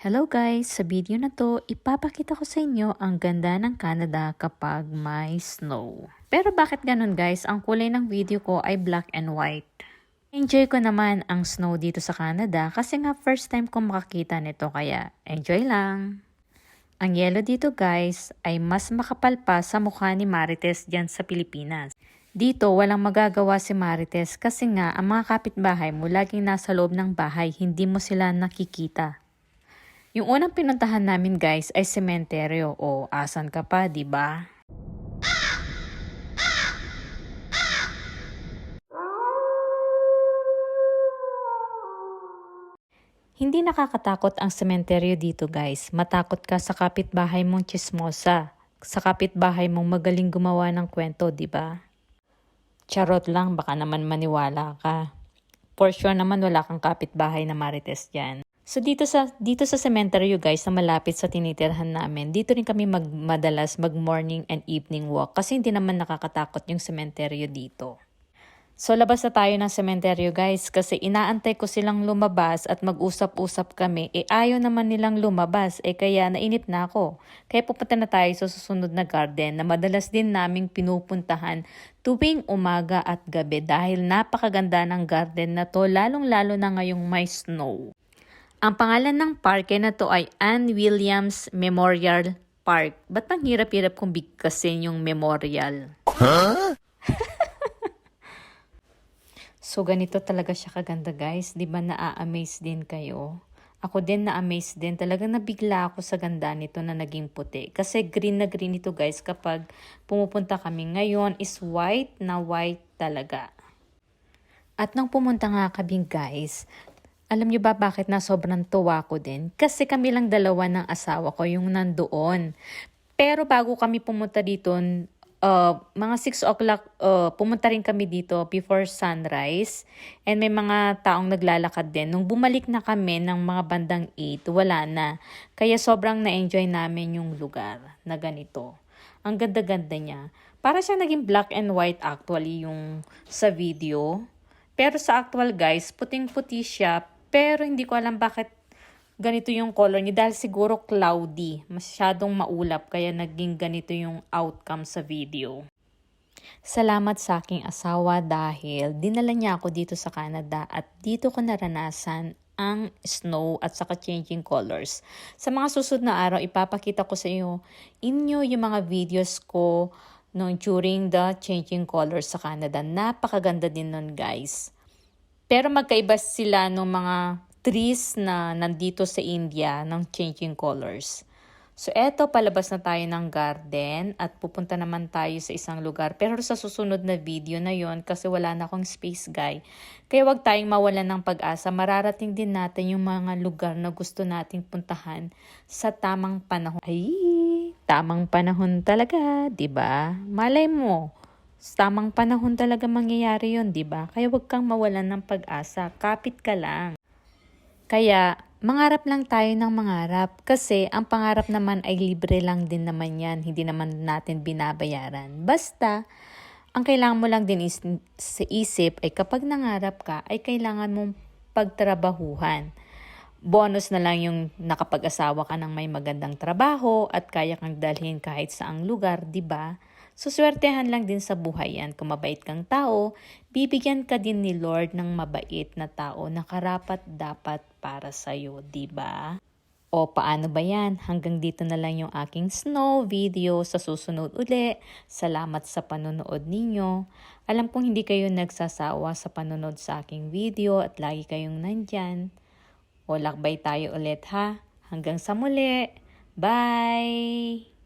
Hello guys! Sa video na to, ipapakita ko sa inyo ang ganda ng Canada kapag may snow. Pero bakit ganun guys? Ang kulay ng video ko ay black and white. Enjoy ko naman ang snow dito sa Canada kasi nga first time ko makakita nito kaya enjoy lang. Ang yellow dito guys ay mas makapal pa sa mukha ni Marites dyan sa Pilipinas. Dito, walang magagawa si Marites kasi nga ang mga kapitbahay mo laging nasa loob ng bahay, hindi mo sila nakikita. Yung unang pinuntahan namin guys ay sementeryo o asan ka pa, di ba? Hindi nakakatakot ang sementeryo dito guys. Matakot ka sa kapitbahay mong chismosa. Sa kapitbahay mong magaling gumawa ng kwento, di ba? Charot lang, baka naman maniwala ka. For sure naman wala kang kapitbahay na marites dyan. So dito sa dito sa cemetery guys na malapit sa tinitirhan namin, dito rin kami mag, madalas mag morning and evening walk kasi hindi naman nakakatakot yung cemetery dito. So labas na tayo ng sementeryo guys kasi inaantay ko silang lumabas at mag-usap-usap kami. Eh ayaw naman nilang lumabas eh kaya nainip na ako. Kaya pupunta na tayo sa susunod na garden na madalas din naming pinupuntahan tuwing umaga at gabi dahil napakaganda ng garden na to lalong-lalo na ngayong may snow. Ang pangalan ng parke na to ay Anne Williams Memorial Park. Ba't pang hirap-hirap kung bigkasin yung memorial? So, ganito talaga siya kaganda guys. Di ba na-amaze din kayo? Ako din na-amaze din. Talagang nabigla ako sa ganda nito na naging puti. Kasi green na green ito guys kapag pumupunta kami. Ngayon is white na white talaga. At nang pumunta nga kami guys, alam niyo ba bakit na sobrang tuwa ko din? Kasi kami lang dalawa ng asawa ko yung nandoon. Pero bago kami pumunta dito, uh, mga 6 o'clock, uh, pumunta rin kami dito before sunrise. And may mga taong naglalakad din. Nung bumalik na kami ng mga bandang 8, wala na. Kaya sobrang na-enjoy namin yung lugar na ganito. Ang ganda-ganda niya. Para siya naging black and white actually yung sa video. Pero sa actual guys, puting-puti siya. Pero hindi ko alam bakit ganito yung color niya dahil siguro cloudy, masyadong maulap kaya naging ganito yung outcome sa video. Salamat sa aking asawa dahil dinala niya ako dito sa Canada at dito ko naranasan ang snow at saka changing colors. Sa mga susunod na araw, ipapakita ko sa iyo inyo yung mga videos ko no, during the changing colors sa Canada. Napakaganda din nun guys. Pero magkaiba sila ng mga trees na nandito sa India ng changing colors. So, eto, palabas na tayo ng garden at pupunta naman tayo sa isang lugar. Pero sa susunod na video na yon kasi wala na akong space guy. Kaya wag tayong mawalan ng pag-asa. Mararating din natin yung mga lugar na gusto nating puntahan sa tamang panahon. Ay, tamang panahon talaga, 'di ba? Malay mo, tamang panahon talaga mangyayari yon 'di ba? Kaya wag kang mawalan ng pag-asa. Kapit ka lang. Kaya, mangarap lang tayo ng mangarap kasi ang pangarap naman ay libre lang din naman yan. Hindi naman natin binabayaran. Basta, ang kailangan mo lang din is, sa isip ay kapag nangarap ka, ay kailangan mong pagtrabahuhan. Bonus na lang yung nakapag-asawa ka ng may magandang trabaho at kaya kang dalhin kahit saang lugar, di ba? Suswertehan lang din sa buhay yan. Kung mabait kang tao, bibigyan ka din ni Lord ng mabait na tao na karapat dapat para sa'yo, ba? O paano ba yan? Hanggang dito na lang yung aking snow video sa susunod uli. Salamat sa panonood ninyo. Alam kong hindi kayo nagsasawa sa panonood sa aking video at lagi kayong nandyan. O lakbay tayo ulit ha. Hanggang sa muli. Bye!